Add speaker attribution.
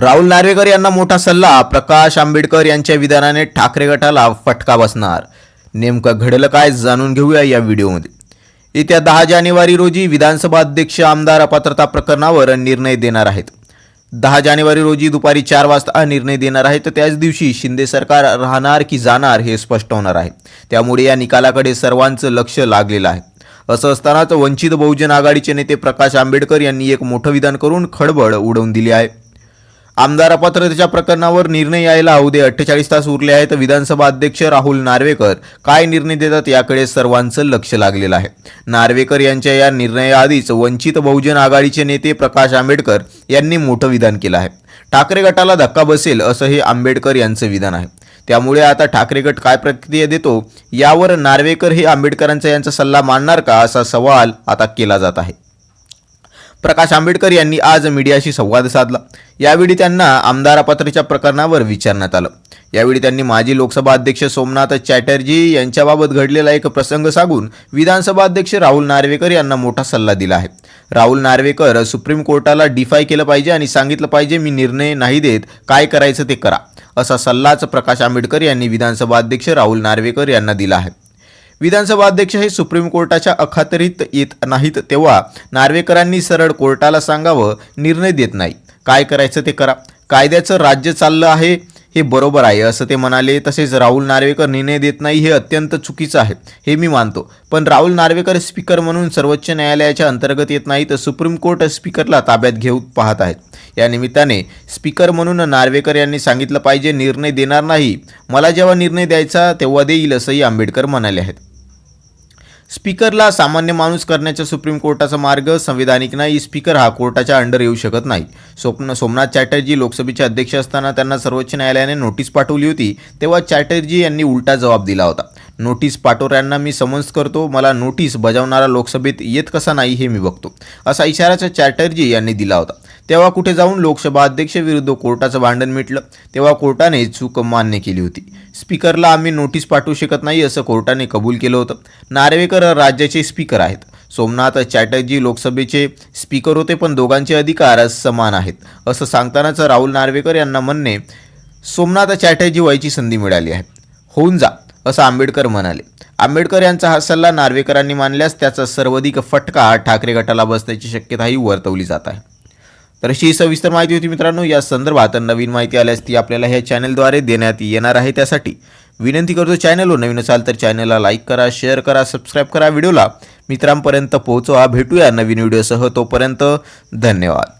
Speaker 1: राहुल नार्वेकर यांना मोठा सल्ला प्रकाश आंबेडकर यांच्या विधानाने ठाकरे गटाला फटका बसणार. नेमकं घडलं काय जाणून घेऊया या व्हिडिओमध्ये. येत्या दहा जानेवारी रोजी विधानसभा अध्यक्ष आमदार अपात्रता प्रकरणावर निर्णय देणार आहेत. दहा जानेवारी रोजी दुपारी चार वाजता हा निर्णय देणार आहेत. तर त्याच दिवशी शिंदे सरकार राहणार की जाणार हे स्पष्ट होणार आहे. त्यामुळे या निकालाकडे सर्वांचं लक्ष लागलेलं आहे. असं असतानाच वंचित बहुजन आघाडीचे नेते प्रकाश आंबेडकर यांनी एक मोठं विधान करून खळबळ उडवून दिली आहे. आमदार अपात्रतेच्या प्रकरणावर निर्णय यायला अवघे अठ्ठेचाळीस तास उरले आहेत. विधानसभा अध्यक्ष राहुल नार्वेकर काय निर्णय देतात याकडे सर्वांचं लक्ष लागलेलं आहे. नार्वेकर यांच्या या निर्णयाआधीच वंचित बहुजन आघाडीचे नेते प्रकाश आंबेडकर यांनी मोठं विधान केलं आहे. ठाकरे गटाला धक्का बसेल असं हे आंबेडकर यांचं विधान आहे. त्यामुळे आता ठाकरे गट काय प्रतिक्रिया देतो यावर नार्वेकर हे आंबेडकरांचा यांचा सल्ला मानणार का असा सवाल आता केला जात आहे. प्रकाश आंबेडकर यांनी आज मीडियाशी संवाद साधला. यावेळी त्यांना आमदार अपात्रच्या प्रकरणावर विचारण्यात आलं. यावेळी त्यांनी माजी लोकसभा अध्यक्ष सोमनाथ चॅटर्जी यांच्याबाबत घडलेला एक प्रसंग सांगून विधानसभा अध्यक्ष राहुल नार्वेकर यांना मोठा सल्ला दिला आहे. राहुल नार्वेकर सुप्रीम कोर्टाला डिफाय केलं पाहिजे आणि सांगितलं पाहिजे मी निर्णय नाही देत काय करायचं ते करा. असा सल्लाच प्रकाश आंबेडकर यांनी विधानसभा अध्यक्ष राहुल नार्वेकर यांना दिला आहे. विधानसभा अध्यक्ष हे सुप्रीम कोर्टाच्या अखातरीत येत नाहीत तेव्हा नार्वेकरांनी सरळ कोर्टाला सांगावं निर्णय देत नाही. काय करायचं ते करा. कायद्याचं राज्य चाललं आहे हे बरोबर आहे असं ते म्हणाले. तसेच राहुल नार्वेकर निर्णय देत नाही हे अत्यंत चुकीचं आहे हे मी मानतो. पण राहुल नार्वेकर स्पीकर म्हणून सर्वोच्च न्यायालयाच्या अंतर्गत येत नाही तर सुप्रीम कोर्ट स्पीकरला ताब्यात घेऊ पाहत आहेत. या निमित्ताने स्पीकर म्हणून नार्वेकर यांनी सांगितलं पाहिजे निर्णय देणार नाही. मला जेव्हा निर्णय द्यायचा तेव्हा देईल असंही आंबेडकर म्हणाले आहेत. स्पीकरला सामान्य माणूस करण्याचा सुप्रीम कोर्टाचा मार्ग संविधानिक नाही स्पीकर हा कोर्टाच्या अंडर येऊ शकत नाही. स्वप्न सोमनाथ चॅटर्जी लोकसभेचे अध्यक्ष असताना त्यांना सर्वोच्च न्यायालयाने नोटीस पाठवली होती तेव्हा चॅटर्जी यांनी उलटा जबाब दिला होता. नोटीस पाठवणाऱ्यांना मी समन्स करतो मला नोटीस बजावणारा लोकसभेत येत कसा नाही हे मी बघतो असा इशाराचा चॅटर्जी यांनी दिला होता. तेव्हा कुठे जाऊन लोकसभा अध्यक्ष विरुद्ध कोर्टाचं भांडण मिटलं. तेव्हा कोर्टाने चूक मान्य केली होती. स्पीकरला आम्ही नोटीस पाठवू शकत नाही असं कोर्टाने कबूल केलं होतं. नार्वेकर राज्याचे स्पीकर आहेत. सोमनाथ चॅटर्जी लोकसभेचे स्पीकर होते पण दोघांचे अधिकार समान आहेत असं सांगतानाच राहुल नार्वेकर यांना म्हणणे सोमनाथ चॅटर्जी व्हायची संधी मिळाली आहे. होऊन जा असं आंबेडकर म्हणाले. आंबेडकर यांचा हा सल्ला नार्वेकरांनी मानल्यास त्याचा सर्वाधिक फटका ठाकरे गटाला बसण्याची शक्यताही वर्तवली जात आहे. तर अशी सविस्तर माहिती होती मित्रांनो. या संदर्भात नवीन माहिती आल्यास ती आपल्याला ह्या चॅनलद्वारे देण्यात येणार आहे त्यासाठी. विनंती करतो चॅनलवर नवीन असाल तर चॅनलला लाईक करा शेअर करा सबस्क्राईब करा. व्हिडिओला मित्रांपर्यंत पोहोचवा. भेटूया नवीन व्हिडिओसह. तोपर्यंत धन्यवाद.